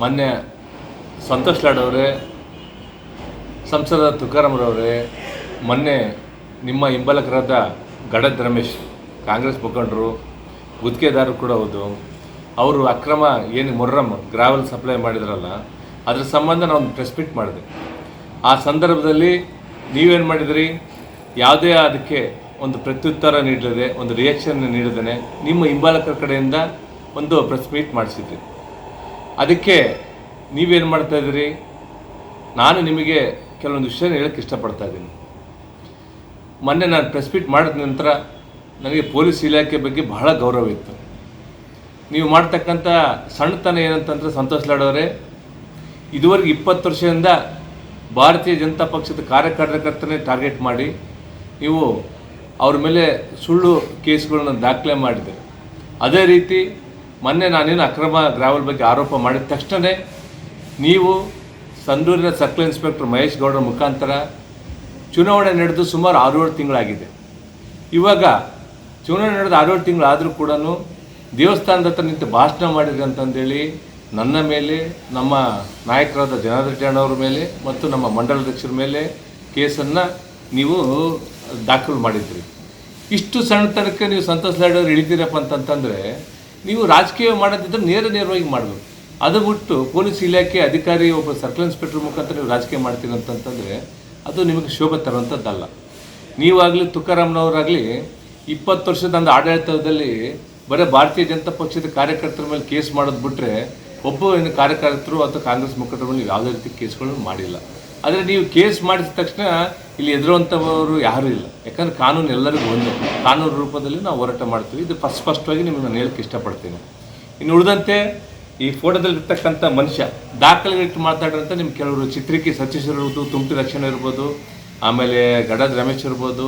ಮೊನ್ನೆ ಸಂತೋಷ್ ಲಾಡ್ ಅವರೇ, ಸಂಸದ ತುಕಾರಾಮ್ರವರೇ ಮೊನ್ನೆ ನಿಮ್ಮ ಹಿಂಬಾಲಕರಾದ ಗಡದ್ ರಮೇಶ್, ಕಾಂಗ್ರೆಸ್ ಮುಖಂಡರು, ಗುತ್ತಿಗೆದಾರರು ಕೂಡ ಹೌದು. ಅವರು ಅಕ್ರಮ ಏನು ಮೊರ್ರಮ್ ಗ್ರಾವೆಲ್ ಸಪ್ಲೈ ಮಾಡಿದ್ರಲ್ಲ, ಅದ್ರ ಸಂಬಂಧ ಒಂದು ಪ್ರೆಸ್ ಮೀಟ್ ಮಾಡಿದೆ. ಆ ಸಂದರ್ಭದಲ್ಲಿ ನೀವೇನು ಮಾಡಿದ್ರಿ? ಯಾವುದೇ ಅದಕ್ಕೆ ಒಂದು ಪ್ರತ್ಯುತ್ತರ ನೀಡದೆ ಒಂದು ರಿಯಾಕ್ಷನ್ ನೀಡದೇ ನಿಮ್ಮ ಹಿಂಬಾಲಕರ ಕಡೆಯಿಂದ ಒಂದು ಪ್ರೆಸ್ ಮೀಟ್ ಮಾಡಿಸಿದ್ರಿ. ಅದಕ್ಕೆ ನೀವೇನು ಮಾಡ್ತಾ ಇದ್ದೀರಿ? ನಾನು ನಿಮಗೆ ಕೆಲವೊಂದು ವಿಷಯ ಹೇಳಕ್ಕೆ ಇಷ್ಟಪಡ್ತಾ ಇದ್ದೀನಿ. ಮೊನ್ನೆ ನಾನು ಪ್ರೆಸ್ ಮೀಟ್ ಮಾಡಿದ ನಂತರ ನನಗೆ ಪೊಲೀಸ್ ಇಲಾಖೆ ಬಗ್ಗೆ ಬಹಳ ಗೌರವ ಇತ್ತು. ನೀವು ಮಾಡ್ತಕ್ಕಂಥ ಸಣ್ಣತನ ಏನಂತಂದ್ರೆ ಸಂತೋಷ್ ಲಾಡೋರೆ ಇದುವರೆಗೆ ಇಪ್ಪತ್ತು ವರ್ಷದಿಂದ ಭಾರತೀಯ ಜನತಾ ಪಕ್ಷದ ಕಾರ್ಯಕರ್ತರನ್ನೇ ಟಾರ್ಗೆಟ್ ಮಾಡಿ ನೀವು ಅವ್ರ ಮೇಲೆ ಸುಳ್ಳು ಕೇಸ್ಗಳನ್ನ ದಾಖಲೆ ಮಾಡಿದೆ ಅದೇ ರೀತಿ ಮೊನ್ನೆ ನಾನೇನು ಅಕ್ರಮ ಗ್ರಾವಲ್ ಬಗ್ಗೆ ಆರೋಪ ಮಾಡಿದ ತಕ್ಷಣವೇ ನೀವು ಸಂದೂರಿನ ಸರ್ಕಲ್ ಇನ್ಸ್ಪೆಕ್ಟರ್ ಮಹೇಶ್ ಗೌಡರ ಮುಖಾಂತರ ಚುನಾವಣೆ ನಡೆದು ಸುಮಾರು ಆರು ಏಳು ತಿಂಗಳಾಗಿದೆ. ಇವಾಗ ಚುನಾವಣೆ ನಡೆದು ಆರು ಏಳು ತಿಂಗಳಾದರೂ ಕೂಡ ದೇವಸ್ಥಾನದ ಹತ್ರ ನಿಂತು ಭಾಷಣ ಮಾಡಿದ್ರಿ ಅಂತಂದೇಳಿ ನನ್ನ ಮೇಲೆ, ನಮ್ಮ ನಾಯಕರಾದ ಜನಾರ್ದನ್ ಅವರ ಮೇಲೆ ಮತ್ತು ನಮ್ಮ ಮಂಡಲಾಧ್ಯಕ್ಷರ ಮೇಲೆ ಕೇಸನ್ನು ನೀವು ದಾಖಲು ಮಾಡಿದ್ರಿ. ಇಷ್ಟು ಸಣ್ಣ ತನಕ ನೀವು ಸಂತೋಷ ಲಾಡ್ ಅವ್ರು ಇಳಿತೀರಪ್ಪ ಅಂತಂತಂದರೆ ನೀವು ರಾಜಕೀಯ ಮಾಡೋದಿದ್ರೆ ನೇರ ನೇರವಾಗಿ ಮಾಡಬೇಕು. ಅದು ಬಿಟ್ಟು ಪೊಲೀಸ್ ಇಲಾಖೆ ಅಧಿಕಾರಿ ಒಬ್ಬ ಸರ್ಕಲ್ ಇನ್ಸ್ಪೆಕ್ಟರ್ ಮುಖಾಂತರ ನೀವು ರಾಜಕೀಯ ಮಾಡ್ತೀರಿ ಅಂತಂತಂದರೆ ಅದು ನಿಮಗೆ ಶೋಭೆ ತರುವಂಥದ್ದಲ್ಲ. ನೀವಾಗಲಿ ತುಕಾರಾಮ್ನವರಾಗಲಿ ಇಪ್ಪತ್ತು ವರ್ಷದ ಒಂದು ಆಡಳಿತದಲ್ಲಿ ಬರೀ ಭಾರತೀಯ ಜನತಾ ಪಕ್ಷದ ಕಾರ್ಯಕರ್ತರ ಮೇಲೆ ಕೇಸ್ ಮಾಡೋದು ಬಿಟ್ಟರೆ ಒಬ್ಬ ಏನು ಕಾರ್ಯಕರ್ತರು ಅಥವಾ ಕಾಂಗ್ರೆಸ್ ಮುಖಂಡರ ಮೇಲೆ ಯಾವುದೇ ರೀತಿ ಕೇಸ್ಗಳನ್ನು ಮಾಡಿಲ್ಲ. ಆದರೆ ನೀವು ಕೇಸ್ ಮಾಡಿದ ತಕ್ಷಣ ಇಲ್ಲಿ ಎದುರುವಂಥವರು ಯಾರೂ ಇಲ್ಲ. ಯಾಕಂದ್ರೆ ಕಾನೂನು ಎಲ್ಲರಿಗೂ ಒಂದು. ಕಾನೂನು ರೂಪದಲ್ಲಿ ನಾವು ಹೋರಾಟ ಮಾಡ್ತೀವಿ. ಇದು ಫಸ್ಟ್ ಸ್ಪಷ್ಟವಾಗಿ ನಿಮಗೆ ನಾನು ಹೇಳಕ್ಕೆ ಇಷ್ಟಪಡ್ತೀನಿ. ಇನ್ನು ಉಳಿದಂತೆ ಈ ಫೋಟೋದಲ್ಲಿರ್ತಕ್ಕಂಥ ಮನುಷ್ಯ ದಾಖಲೆಗಳಿಟ್ಟು ಮಾತಾಡಿದಂಥ ನಿಮ್ಮ ಕೆಲವರು ಚಿತ್ರಿಕೆ ಸತೀಶ್ ಇರ್ಬೋದು ತುಮಟಿ ರಕ್ಷಣೆ ಇರ್ಬೋದು, ಆಮೇಲೆ ಗಡದ್ ರಮೇಶ್ ಇರ್ಬೋದು,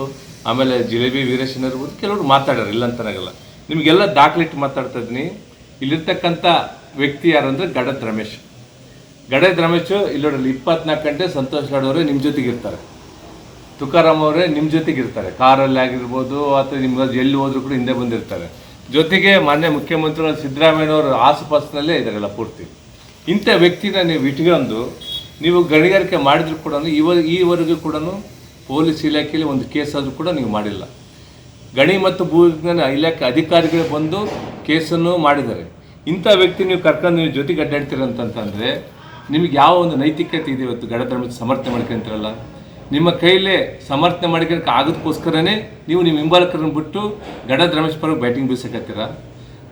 ಆಮೇಲೆ ಜಿಲೇಬಿ ವೀರೇಶನ್ ಇರ್ಬೋದು, ಕೆಲವರು ಮಾತಾಡ್ಯಾರ. ಇಲ್ಲ ಅಂತನಾಗಲ್ಲ ನಿಮಗೆಲ್ಲ ದಾಖಲಿಟ್ಟು ಮಾತಾಡ್ತಾ ಇದ್ದೀನಿ. ಇಲ್ಲಿರ್ತಕ್ಕಂಥ ವ್ಯಕ್ತಿ ಯಾರಂದರೆ ಗಡದ್ ರಮೇಶ್. ಗಡದ್ ರಮೇಶ್ ಇಲ್ಲಿ ನೋಡಲಿ ಇಪ್ಪತ್ನಾಲ್ಕು ಗಂಟೆ ಸಂತೋಷ್ ಲಾಡೋರೆ ನಿಮ್ಮ ಜೊತೆಗೆ ಇರ್ತಾರೆ ತುಕಾರಾಮ್ ಅವರೇ ನಿಮ್ಮ ಜೊತೆಗಿರ್ತಾರೆ. ಕಾರಲ್ಲಿ ಆಗಿರ್ಬೋದು ಅಥವಾ ನಿಮ್ಗೆ ಎಲ್ಲಿ ಹೋದ್ರು ಕೂಡ ಹಿಂದೆ ಬಂದಿರ್ತಾರೆ. ಜೊತೆಗೆ ಮಾನ್ಯ ಮುಖ್ಯಮಂತ್ರಿಗಳು ಸಿದ್ದರಾಮಯ್ಯನವರು ಆಸುಪಾಸಿನಲ್ಲೇ ಇದ್ದಾರಲ್ಲ ಪೂರ್ತಿ. ಇಂಥ ವ್ಯಕ್ತಿನ ನೀವು ಇಟ್ಕೊಂಡು ನೀವು ಗಣಿಗಾರಿಕೆ ಮಾಡಿದ್ರು ಕೂಡ ಇವ ಈವರೆಗೂ ಕೂಡ ಪೊಲೀಸ್ ಇಲಾಖೆಯಲ್ಲಿ ಒಂದು ಕೇಸ್ ಆದರೂ ಕೂಡ ನೀವು ಮಾಡಿಲ್ಲ. ಗಣಿ ಮತ್ತು ಭೂ ವಿಜ್ಞಾನ ಇಲಾಖೆ ಅಧಿಕಾರಿಗಳು ಬಂದು ಕೇಸನ್ನು ಮಾಡಿದ್ದಾರೆ. ಇಂಥ ವ್ಯಕ್ತಿ ನೀವು ಕರ್ಕೊಂಡು ನೀವು ಜೊತೆಗೆ ಅಡ್ಡಾಡ್ತೀರಂತಂತಂದರೆ ನಿಮಗೆ ಯಾವ ಒಂದು ನೈತಿಕತೆ ಇದೆ ಇವತ್ತು ಗಡಧರ್ಮ ಸಮರ್ಥನೆ ಮಾಡ್ಕೊಂತಿರಲ್ಲ ನಿಮ್ಮ ಕೈಲೇ ಸಮರ್ಥನೆ ಮಾಡ್ಕೊಳಕ್ಕೆ ಆಗೋದಕ್ಕೋಸ್ಕರನೇ ನೀವು ನಿಮ್ಮ ಹಿಂಬಾಲಕರನ್ನು ಬಿಟ್ಟು ಗಡ ರಮೇಶ್ ಪರವಾಗಿ ಬ್ಯಾಟಿಂಗ್ ಬೀಸಕತ್ತೀರ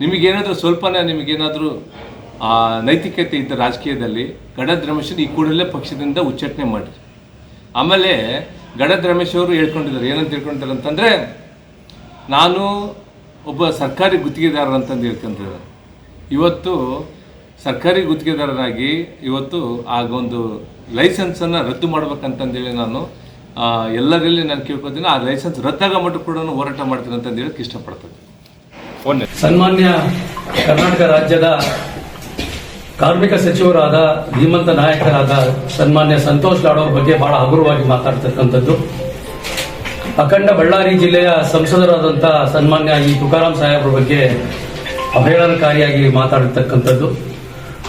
ನಿಮಗೇನಾದರೂ ಸ್ವಲ್ಪನೇ ನಿಮಗೇನಾದರೂ ನೈತಿಕತೆ ಇದ್ದ ರಾಜಕೀಯದಲ್ಲಿ ಗಡದ್ ರಮೇಶನ್ ಈ ಕೂಡಲೇ ಪಕ್ಷದಿಂದ ಉಚ್ಚಾಟನೆ ಮಾಡಿರಿ. ಆಮೇಲೆ ಗಡದ್ ರಮೇಶ್ ಅವರು ಹೇಳ್ಕೊಂಡಿದ್ದಾರೆ, ಏನಂತ ಹೇಳ್ಕೊಂಡಿದ್ದಾರೆ ಅಂತಂದರೆ, ನಾನು ಒಬ್ಬ ಸರ್ಕಾರಿ ಗುತ್ತಿಗೆದಾರ ಅಂತಂದು ಹೇಳ್ಕೊಂತಿದ್ದಾರೆ ಇವತ್ತು ಸರ್ಕಾರಿ ಗುತ್ತಿಗೆದಾರರಾಗಿ ಇವತ್ತು ಆಗೊಂದು ಲೈಸೆನ್ಸನ್ನು ರದ್ದು ಮಾಡ್ಬೇಕಂತಂದೇಳಿ ನಾನು ಎಲ್ಲರಲ್ಲಿ ನಾನು ಕೇಳ್ಕೊತೀನಿ ಆ ಲೈಸೆನ್ಸ್ ರದ್ದಾಗ ಮಟ್ಟ ಕೂಡ ಹೋರಾಟ ಮಾಡ್ತೀನಿ ಅಂತಂದು ಹೇಳಕ್ಕೆ ಇಷ್ಟಪಡ್ತೀನಿ. ಒಂದೇ ಸನ್ಮಾನ್ಯ ಕರ್ನಾಟಕ ರಾಜ್ಯದ ಕಾರ್ಮಿಕ ಸಚಿವರಾದ ಧೀಮಂತ ನಾಯಕರಾದ ಸನ್ಮಾನ್ಯ ಸಂತೋಷ್ ಲಾಡ್ ಅವ್ರ ಬಗ್ಗೆ ಬಹಳ ಹಗುರವಾಗಿ ಮಾತಾಡ್ತಕ್ಕಂಥದ್ದು. ಅಖಂಡ ಬಳ್ಳಾರಿ ಜಿಲ್ಲೆಯ ಸಂಸದರಾದಂಥ ಸನ್ಮಾನ್ಯ ಈ ತುಕಾರಾಮ್ ಸಾಹೇಬ್ರ ಬಗ್ಗೆ ಅವಹೇಳನಕಾರಿಯಾಗಿ ಮಾತಾಡಿರ್ತಕ್ಕಂಥದ್ದು